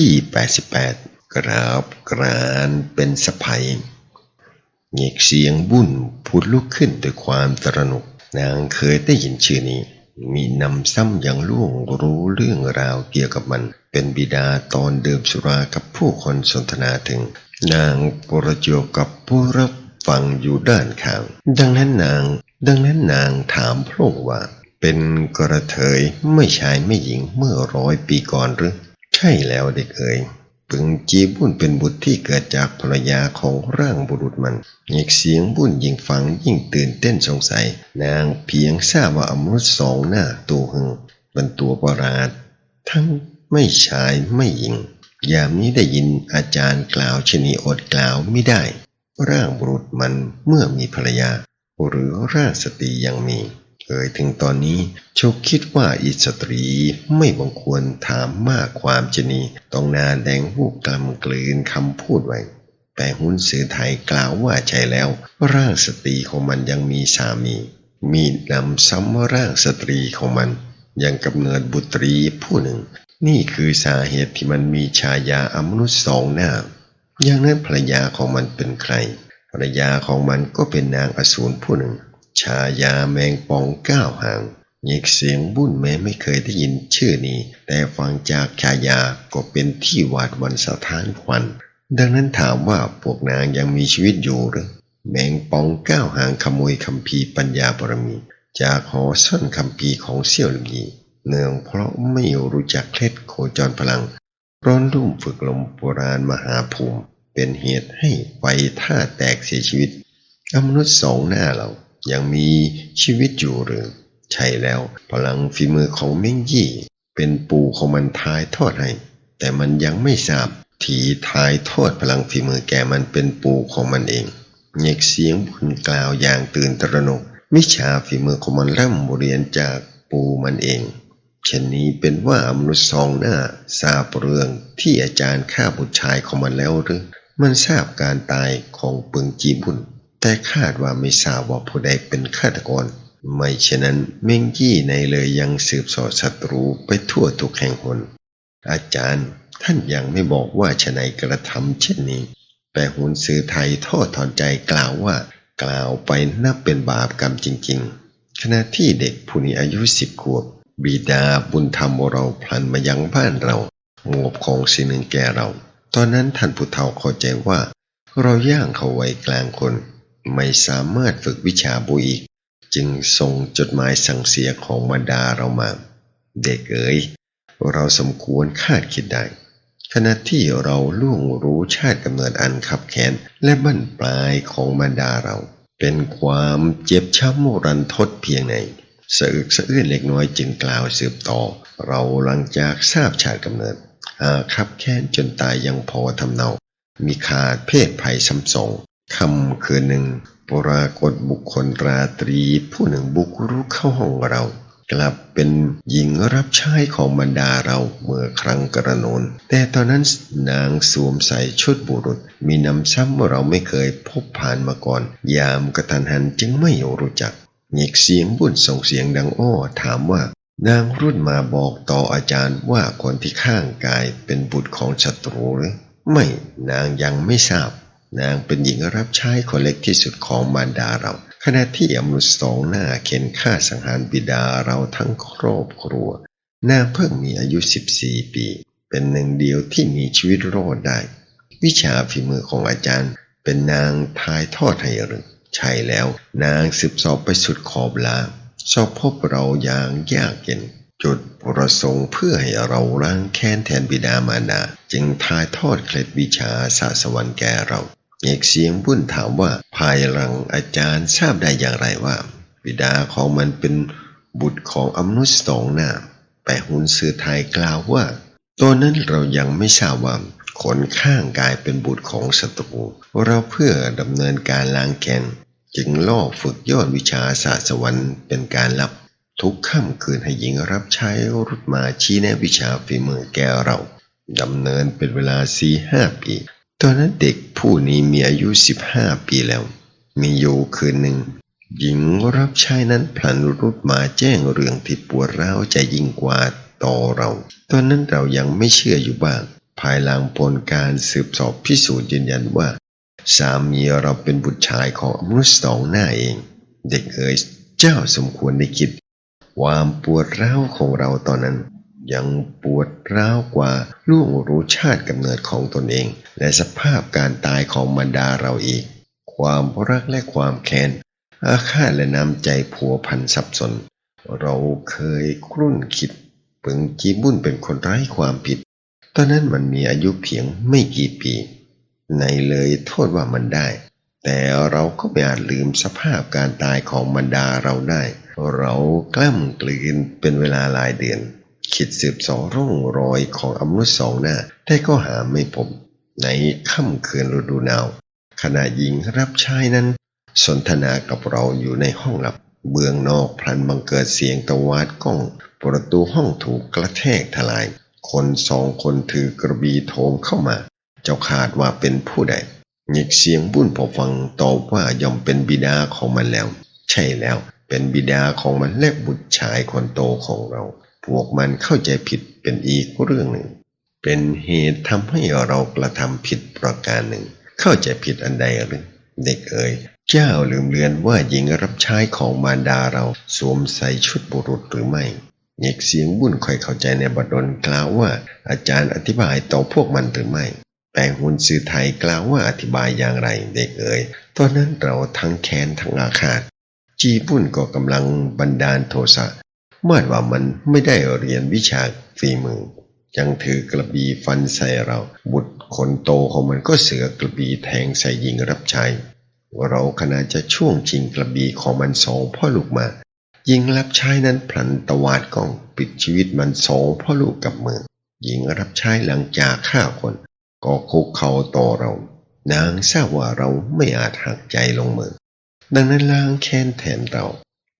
ที่ 88 กราบกรานเป็นสะพายเงกเสียงบุ่นพูดลุกขึ้นด้วยความตระหนกนางเคยได้ยินชื่อนี้ มีนำซ้ำอย่างล่วงรู้เรื่องราวเกี่ยวกับมัน เป็นบิดาตอนเดิมสุรากับผู้คนสนทนาถึง นางปรจวบกับผู้รับฟังอยู่ด้านข้าง ดังนั้นนาง ดังนั้นนางถามพระองค์ว่า เป็นกระเทยไม่ชายไม่หญิงเมื่อร้อยปีก่อนหรือ ใช่แล้วเด็กเอ๋ยปึงจีบุญเป็นบุตรที่เกิดจากภรรยาของร่างบุรุษมันเอีกเสียงบุญยิ่งฟังยิ่งตื่นเต้นสงสัย นางเพียงทราบว่าอมนุษย์สองหน้าตัวหึงเป็นตัวประหลาด ทั้งไม่ชายไม่หญิง ยามนี้ได้ยินอาจารย์กล่าวชนีอดกล่าวไม่ได้ ร่างบุรุษมันเมื่อมีภรรยา หรือร่างสตรียังมี เอ่ยถึงตอนนี้โชกคิดว่าอิสตรีไม่บังควรถามมากความชนีต้องนาแดงหูกกลำกลืนคำพูดไว้ แต่หุ้นสื่อไทยกล่าวว่าใช่แล้ว ร่างสตรีของมันยังมีสามี มีนำซ้ำร่างสตรีของมัน ยังกำเนิดบุตรีผู้หนึ่ง นี่คือสาเหตุที่มันมีชายาอมนุษย์สองหน้า อย่างนั้นภรรยาของมันเป็นใคร ภรรยาของมันก็เป็นนางอสูรผู้หนึ่ง ชายาแมงปองก้าวหางเอกเสียงบุ่นแม้ไม่เคยได้ยินชื่อนี้ แต่ฟังจากชายาก็เป็นที่หวาดวันสะท้านควัน ดังนั้นถามว่าพวกนางยังมีชีวิตอยู่หรือแมงปองก้าวหางขโมยคำพีปัญญาบารมี จากหอซ่อนคำพีของเสี่ยวหยีเนื่องเพราะไม่รู้จักเคล็ดโคจรพลังร้อนรุ่มฝึกลมโบราณมหาภูมิ เป็นเหตุให้ไฟท่าแตกเสียชีวิตอมนุษย์สองหน้าเรา ยังมีชีวิตอยู่หรือ ใช่แล้วพลังฝีมือของเม่งยี่ เป็นปู่ของมันทายทอดให้ แต่มันยังไม่ทราบทีทายทอดพลังฝีมือแก่มันเป็นปู่ของมันเองเงกเสียงบุญกล่าวอย่างตื่นตระหนกวิชาฝีมือของมันร่ำเรียนจากปู่มันเองเช่นนี้เป็นว่ามนุษย์สองหน้าทราบเรื่องที่อาจารย์ฆ่าบุตรชายของมันแล้วหรือ มันทราบการตายของปึงจีบุญ แต่คาดว่าไม่ทราบว่าผู้ใดเป็นฆาตกร ไม่เช่นนั้นเม่งยี่ในเลยยังสืบสอดศัตรูไปทั่วทุกแห่งหน อาจารย์ท่านยังไม่บอกว่าชนัยกระทำเช่นนี้ แต่หุนสื่อไทยทอดถอนใจกล่าวว่ากล่าวไปนับเป็นบาปกรรมจริง ๆ ขณะที่เด็กผู้นี้อายุสิบขวบ บิดาบุญธรรมเราพลันมายังบ้านเรางวบของสิ่งหนึ่งแก่เรา ตอนนั้นท่านผู้เฒ่าเข้าใจว่า เราย่างเขาไว้กลางคน ไม่สามารถฝึกวิชาบุอีก จึงส่งจดหมายสั่งเสียของมารดาเรามา เด็กเอ๋ยเราสมควรคาดคิดได้ขณะที่เราล่วงรู้ชาติกำเนิดอันขับแค้นและบั้นปลายของมารดาเรา เป็นความเจ็บช้ำรันทดเพียงไหนสะอึกสะอื้นเล็กน้อยจึงกล่าวสืบต่อ เราหลังจากทราบชาติกำเนิดหาขับแค้นจนตายยังพอทำเนา มีขาดเพศภัยซ้ำสอง คำคืนหนึ่งปรากฏบุคคลราตรี ผู้หนึ่งบุกรุกเข้าห้องเรา กลับเป็นหญิงรับใช้ของบรรดาเราเมื่อครั้งกระโนนแต่ตอนนั้นนางสวมใส่ชุดบุรุษ มีนำซ้ำเราไม่เคยพบผ่านมาก่อน ยามกระทันหันจึงไม่รู้จักเงกเสียงบุญส่งเสียงดังอ้อถามว่านางรุ่นมาบอกต่ออาจารย์ว่าคนที่ข้างกายเป็นบุตรของศัตรูหรือไม่นางยังไม่ทราบ นางเป็นหญิงรับใช้คนเล็กที่สุดของมารดาเรา ขณะที่อมนุษย์สองหน้าเข็นฆ่าสังหารบิดาเราทั้งครอบครัว นางเพิ่งมีอายุ 14 ปี เป็นหนึ่งเดียวที่มีชีวิตรอดได้ วิชาฝีมือของอาจารย์ เป็นนางทายทอดให้หรือใช่แล้วนางสืบสอบไปสุดขอบลาสอบพบเราอย่างยากเย็นจุดประสงค์เพื่อให้เราล้างแค้นแทนบิดามารดาจึงทายทอดเคล็ดวิชาสาสวรรค์แก่เรา เอกเสียงบุญถามว่าภายหลังอาจารย์ทราบได้อย่างไรว่าบิดาของมันเป็นบุตรของอมนุษย์สองหน้าแต่หุนสื่อไทยกล่าวว่าตอนนั้นเรายังไม่ทราบว่าคนข้างกายเป็นบุตรของศัตรูเราเพื่อดำเนินการล้างแค้นจึงล่อฝึกยอดวิชาศาสตร์สวรรค์เป็นการลับทุกค่ำคืนให้หญิงรับใช้รุดมาชี้แนะวิชาฝีมือแก่เราดำเนินเป็นเวลาสี่ห้าปี ตอนนั้นเด็กผู้นี้มีอายุสิบห้าปีแล้ว มีอยู่คืนหนึ่ง หญิงรับใช้นั้นพลันรุดมาแจ้งเรื่องที่ปวดร้าวใจยิ่งกว่าต่อเรา ตอนนั้นเรายังไม่เชื่ออยู่บ้าง ภายหลังผลการสืบสอบพิสูจน์ยืนยันว่า สามีเราเป็นบุตรชายของอมนุษย์สองหน้าเอง เด็กเอ๋ยเจ้าสมควรได้คิด ความปวดร้าวของเราตอนนั้น ยังปวดร้าวกว่าล่วงรู้ชาติกำเนิดของตนเอง และสภาพการตายของมารดาเราอีก ความรักและความแค้น อาฆาตและน้ำใจผัวพันสับสน เราเคยครุ่นคิดปึงจีบุญเป็นคนไร้ความผิด ตอนนั้นมันมีอายุเพียงไม่กี่ปี ในเลยโทษว่ามันได้ แต่เราก็ไม่อาจลืมสภาพการตายของมารดาเราได้ เรากล้ำกลืนเป็นเวลาหลายเดือน คิดสืบสองร่องรอยของอมนุษย์สองหน้าแต่ก็หาไม่พบในค่ำคืนฤดูหนาว ขณะหญิงรับใช้นั้น สนทนากับเราอยู่ในห้องหลับ เบื้องนอกพลันบังเกิดเสียงตะวาดก้อง ประตูห้องถูกกระแทกทลาย คนสองคนถือกระบี่โถมเข้ามา เจ้าคาดว่าเป็นผู้ใดหยิกเสียงบุญพอฟังตอบว่ายอมเป็นบิดาของมันแล้ว ใช่แล้ว เป็นบิดาของมันและบุตรชายคนโตของเรา พวกมันเข้าใจผิดเป็นอีกเรื่องหนึ่ง เป็นเหตุทำให้เรากระทำผิดประการหนึ่ง เข้าใจผิดอันใดหรือเด็กเอ๋ยเจ้าลืมเลือนว่าหญิงรับใช้ของมารดาเราสวมใส่ชุดบุรุษหรือไม่เอกเสียงบุญค่อยเข้าใจในบทดลกล่าวว่า อาจารย์อธิบายต่อพวกมันหรือไม่แต่หุนสื่อไทยกล่าวว่าอธิบายอย่างไรเด็กเอ๋ยตอนนั้นเราทั้งแค้นทั้งอาฆาตจีบุญก็กำลังบันดาลโทสะ เมื่อว่ามันไม่ได้เรียนวิชาฝีมือ ยังถือกระบี่ฟันใส่เรา บุตรคนโตของมันก็เสือกระบี่แทงใส่หญิงรับใช้เราขณะจะช่วงชิงกระบี่ของมันสองพ่อลูกมาหญิงรับใช้นั้นพลันตวาดกล้องปิดชีวิตมันสองพ่อลูกกับมือหญิงรับใช้หลังจากฆ่าคน ก็คุกเข่าต่อเรา นางทราบว่าเราไม่อาจหักใจลงมือดังนั้นล้างแค้นแทนเรา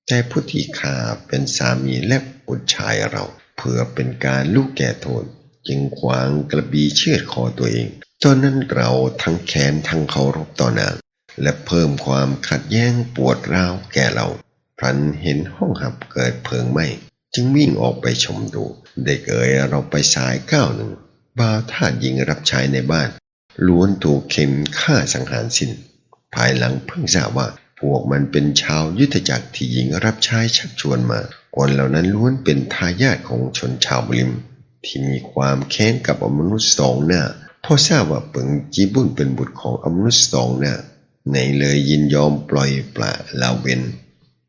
แต่ผู้ที่ฆ่าเป็นสามีและบุตรชายเราเพื่อเป็นการลูกแก่โทษจึงขวางกระบี่เชือดคอตัวเองตอนนั้นเราทั้งแค้นทั้งเคารพต่อนาง และเพิ่มความขัดแย้งปวดร้าวแก่เราพลันเห็นห้องหับเกิดเพลิงไหม้จึงวิ่งออกไปชมดูเด็กเอ๋ยเราไปสายก้าวหนึ่งบ่าวทาสหญิงรับใช้ในบ้านล้วนถูกเข็มฆ่าสังหารสิ้นภายหลังเพิ่งทราบว่า พวกมันเป็นชาวยุทธจักรที่หญิงรับใช้ชักชวนมาคนเหล่านั้นล้วนเป็นทายาทของชนชาวบลิม ที่มีความแค้นกับอมนุษย์สองหน้าพอทราบว่าเปิงจีบุญเป็นบุตรของอมนุษย์สองหน้าในเลยยินยอมปล่อยปละละเวน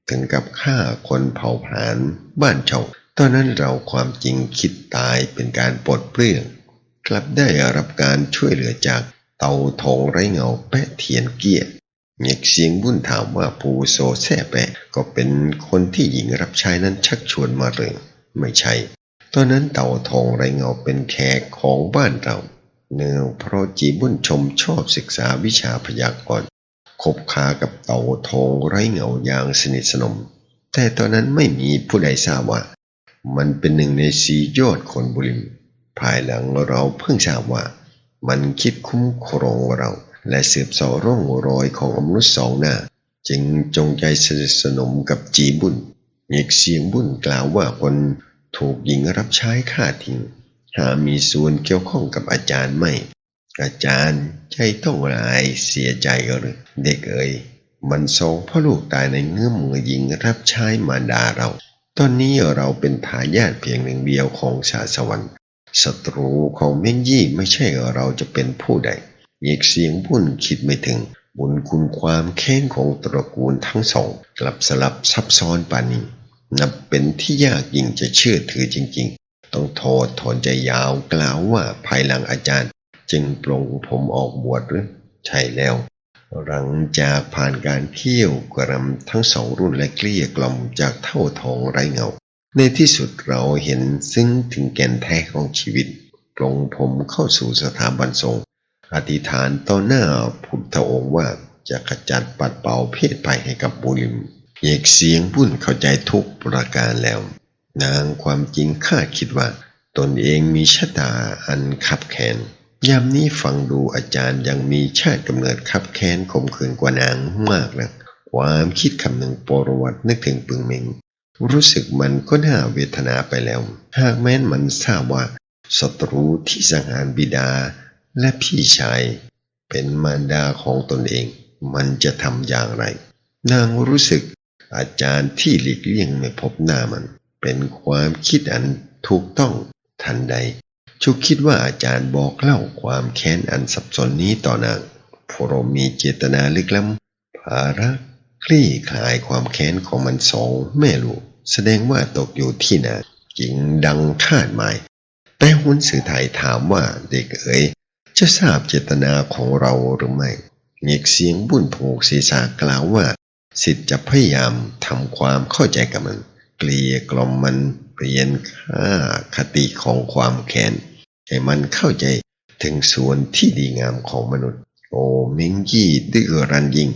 ถึงกับฆ่าคนเผาผลาญบ้านช่าตอนนั้นเราความจริงคิดตายเป็นการปลดเปลื้องกลับได้รับการช่วยเหลือจากเตาทองไร้เงาแปะเทียนเกี้ย เงียกเสียงบุญถามว่าปูโซแซ่แปะก็เป็นคนที่หญิงรับใช้นั้นชักชวนมาหรือไม่ใช่ ตอนนั้นเต่าทองไรเงาเป็นแขกของบ้านเรา เนื่องเพราะจีบุญชมชอบศึกษาวิชาพยากรณ์คบค้ากับเต่าทองไรเงาอย่างสนิทสนม แต่ตอนนั้นไม่มีผู้ใดทราบว่า มันเป็นหนึ่งในสียอดคนบุริม ภายหลังเราเพิ่งทราบว่า มันคิดคุ้มครองเรา และสืบสอร่องรอยของอมนุษย์สองหน้า จึงจงใจสนิทสนมกับจีบุญอีกเสียงบุญกล่าวว่าคนถูกหญิงรับใช้ฆ่าทิ้งหามีส่วนเกี่ยวข้องกับอาจารย์ไม่ อาจารย์ใจต้องรายเสียใจหรือเด็กเอ๋ยมันสองพ่อลูกตายในเงื้อมมือหญิงรับใช้มารดาเรา ตอนนี้เราเป็นทายาทเพียงหนึ่งเดียวของชาสวรรค์ศัตรูของเม่งยี่ไม่ใช่เราจะเป็นผู้ใด อีกเสียงบุญคิดไม่ถึงบุญคุณความแค้นของตระกูลทั้งสอง กลับสลับซับซ้อนปานนี้ นับเป็นที่ยากยิ่งจะเชื่อถือจริง ๆ ต้องโทษถอนใจยาวกล่าวว่าภายหลังอาจารย์ จึงปลงผมออกบวชหรือ ใช่แล้ว หลังจากผ่านการเที่ยวกรำทั้งสองรุ่นและเกลี้ยกล่อมจากเท่าทองไรเงาในที่สุดเราเห็นซึ่งถึงแก่นแท้ของชีวิตปลงผมเข้าสู่สถาบันสง อธิษฐานต่อหน้าพุทธองค์ว่าจะขจัดปัดเป่าเพศภัยให้กับบุริมเอกเสียงบุญเข้าใจทุกประการแล้ว นางความจริงข้าคิดว่า ตนเองมีชะตาอันขับแค้นยามนี้ฟังดูอาจารย์ยังมีชาติกำเนิดขับแค้นข่มขืนกว่านางมากนะความคิดคำหนึ่งปรวัตินึกถึงปึงเมงรู้สึกมันก็น่าเวทนาไปแล้ว หากแม้นมันทราบว่าศัตรูที่สังหารบิดา และพี่ชายเป็นมารดาของตนเอง มันจะทำอย่างไร นางรู้สึกอาจารย์ที่หลีกเลี่ยงไม่พบหน้ามัน เป็นความคิดอันถูกต้องทันใด ชุกคิดว่าอาจารย์บอกเล่าความแค้นอันสับสนนี้ต่อนางเพราะมีเจตนาลึกล้ำภาระคลี่คลายความแค้นของมันสองแม่ลูก แสดงว่าตกอยู่ที่นางจริงดังคาดหมาย แต่หุนสื่อไทยถามว่าเด็กเอ๋ย จะทราบเจตนาของเราหรือไม่เงกเสียงบุญผูกศีรษะกล่าวว่า สิทธิ์จะพยายามทำความเข้าใจกับมัน เกลี่ยกล่อมมันเปลี่ยนค่าคติของความแค้นให้มันเข้าใจถึงส่วนที่ดีงามของมนุษย์ โอ้มิงยี่ดื้อรันยิง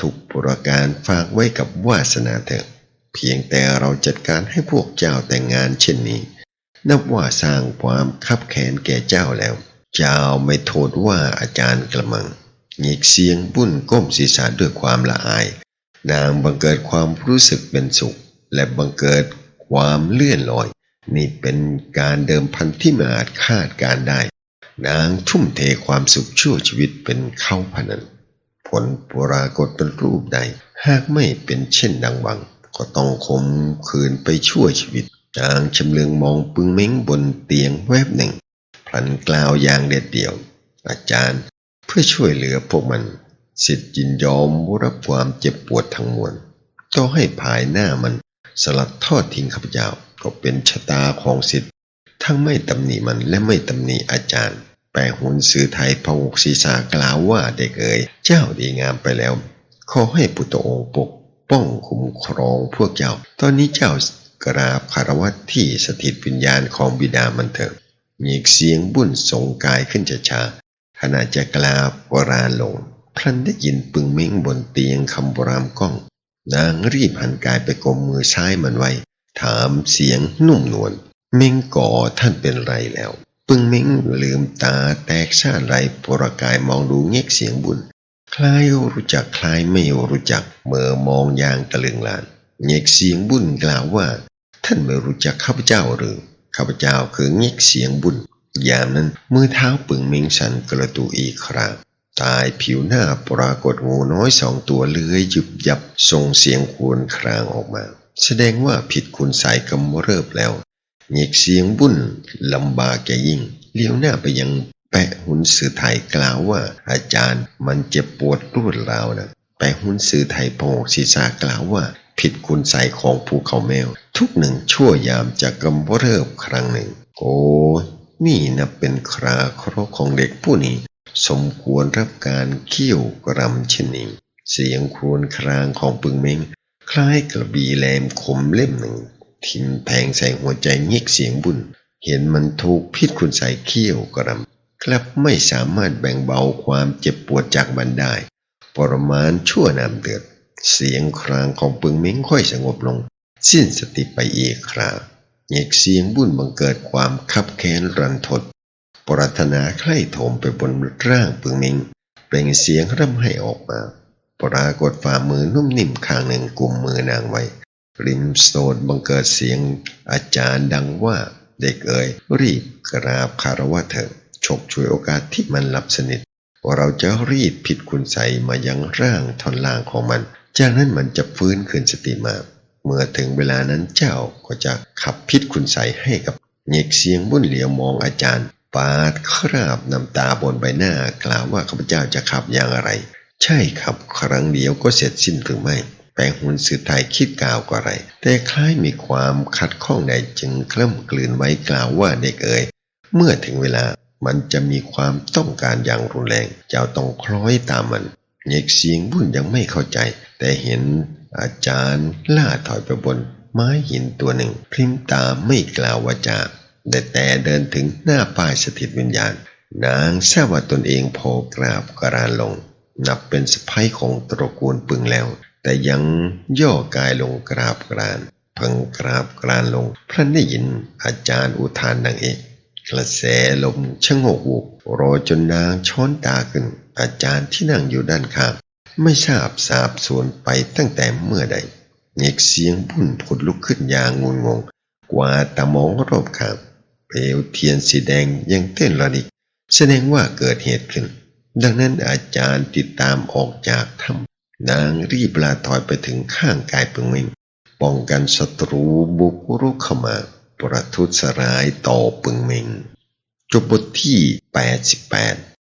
ทุกประการฝากไว้กับวาสนาเถอะ เพียงแต่เราจัดการให้พวกเจ้าแต่งงานเช่นนี้ นับว่าสร้างความคับแค้นแก่เจ้าแล้ว เจ้าไม่โทษว่าอาจารย์กระมังหงีกเสียงบุ้นก้มศีรษะด้วยความละอาย นางบังเกิดความรู้สึกเป็นสุข และบังเกิดความเลื่อนลอย นี่เป็นการเดิมพันที่ไม่อาจคาดการได้ นางทุ่มเทความสุขชั่วชีวิตเป็นเข้าพนันผลปรากฏเป็นรูปใด หากไม่เป็นเช่นดังหวัง ก็ต้องคมคืนไปชั่วชีวิตนางชำเลืองมองปึงเม้งบนเตียงแวบหนึ่ง พลันกล่าวอย่างเด็ดเดี่ยว อาจารย์เพื่อช่วยเหลือพวกมันสิทธิ์ยินยอมรับความเจ็บปวดทั้งมวลต่อให้ภายหน้ามันสลัดทอดทิ้งข้าพเจ้าก็เป็นชะตาของสิทธิ์ทั้งไม่ตำหนิมันและไม่ตำหนิอาจารย์ แปลหุนสื่อไทยพงกศีรษะกล่าวว่าเด็กเอ๋ยเจ้าดีงามไปแล้ว ขอให้พุทธองปกป้องคุ้มครองพวกเจ้า ตอนนี้เจ้ากราบคารวะที่สถิตวิญญาณของบิดามันเถิด มีเสียงบุ่นทรงกายขึ้นช้าๆขณะจะกราบวราลงพลันได้ยินปึงเม้งบนเตียงคำบรามก้อง นางรีบหันกายไปกลมมือซ้ายมันไว้ ถามเสียงนุ่มนวลเม้งก่อท่านเป็นไรแล้ว ปึงเม้งลืมตาแตกชาไรปรกายมองดูเง็กเสียงบุญ คล้ายรู้จักคล้ายไม่รู้จักเมื่อมองอย่างตะลึงลานเง็กเสียงบุญกล่าวว่า ท่านไม่รู้จักข้าพเจ้าหรือ ข้าพเจ้าคือเง็กเสียงบุญยามนั้นมือเท้าปึงเม้งสันกระตุอีกครั้งตายผิวหน้าปรากฏงูน้อยสองตัวเลื้อยยุบยับส่งเสียงควรครางออกมา แสดงว่าผิดคุณสายกำเริบแล้วเงียกเสียงบุ่นลำบากแกยิ่งเลี้ยวหน้าไปยังแปะหุนสื่อไทยกล่าวว่า อาจารย์มันเจ็บปวดรวดราวนะแปะหุนสื่อไทยพงกศีรษะกล่าวว่า ผิดคุณใสของภูเขาแมว ทุกหนึ่งชั่วยามจากำเริบครั้งหนึ่ง โอ้นี่นับเป็นคราเคราะห์ของเด็กผู้นี้ สมควรรับการเคี่ยวกรำเช่นนี้เสียงครวญครางของปึงเมงคล้ายกระบี่แหลมคมเล่มหนึ่ง ทิมแทงใส่หัวใจเงียกเสียงบุญ เห็นมันถูกพิษคุณใส่เขี้ยวกรำกลับไม่สามารถแบ่งเบาความเจ็บปวดจากมันได้ ปรมาณชั่วน้ำเดือด เสียงครางของปึงเม้งค่อยสงบลง สิ้นสติไปอีกคราเงียกเสียงบุญบังเกิดความคับแค้นรันทดปรารถนาใคร่โถมไปบนร่างปึงเม้งเปล่งเสียงร่ำให้ออกมา ปรากฏฝ่ามือนุ่มนิ่มข้างหนึ่งกุมมือนางไว้ริมโซนบังเกิดเสียงอาจารย์ดังว่าเด็กเอ๋ยรีบกราบคารวะเถิดฉกช่วยโอกาสที่มันหลับสนิท ว่าเราจะรีดผิดคุณใสมายังร่างท่อนล่างของมัน จากนั้นมันจะฟื้นคืนสติมา เมื่อถึงเวลานั้นเจ้าก็จะขับพิษคุณใสให้กับเงกเสียงบุญเหลียวมองอาจารย์ ปาดคราบน้ำตาบนใบหน้ากล่าวว่าข้าพเจ้าจะขับอย่างไร ใช่ครับครั้งเดียวก็เสร็จสิ้นหรือไม่แปลงหุนสื่อไทยคิดกล่าวก็ไร แต่คล้ายมีความขัดข้องใดจึงเคลื่มกลืนไว้กล่าวว่าเด็กเอ๋ยเมื่อถึงเวลามันจะมีความต้องการอย่างรุนแรง เจ้าต้องคล้อยตามมัน เงียกเสียงบุญยังไม่เข้าใจ แต่เห็นอาจารย์ล่าถอยไปบนไม้หินตัวหนึ่งพริมตาไม่กล่าววาจาแต่แต่เดินถึงหน้าป้ายสถิตวิญญาณ นางทราบว่าตนเองโผกราบกรานลง นับเป็นสะพ้ยของตระกูลปึงแล้ว แต่ยังย่อกายลงกราบกรานพิ่งกราบกรานลงพระได้ยินอาจารย์อุทานนางเอกกระแสลมชะโงกอุ รอจนนางช้อนตาขึ้น อาจารย์ที่นั่งอยู่ด้านข้างไม่ทราบสาบสูญไปตั้งแต่เมื่อใดเงกเสียงพุ่นผุดลุกขึ้นอย่างงุนงง กว่าตามองรอบข้างเปลวเทียนสีแดงยังเต้นระดิก แสดงว่าเกิดเหตุขึ้น ดังนั้นอาจารย์ติดตามออกจากถ้ำนางรีบลาถอยไปถึงข้างกายปึงเมงป้องกันศัตรูบุกรุกเข้ามา ประทุษร้ายต่อปึงเมง จบบทที่ 88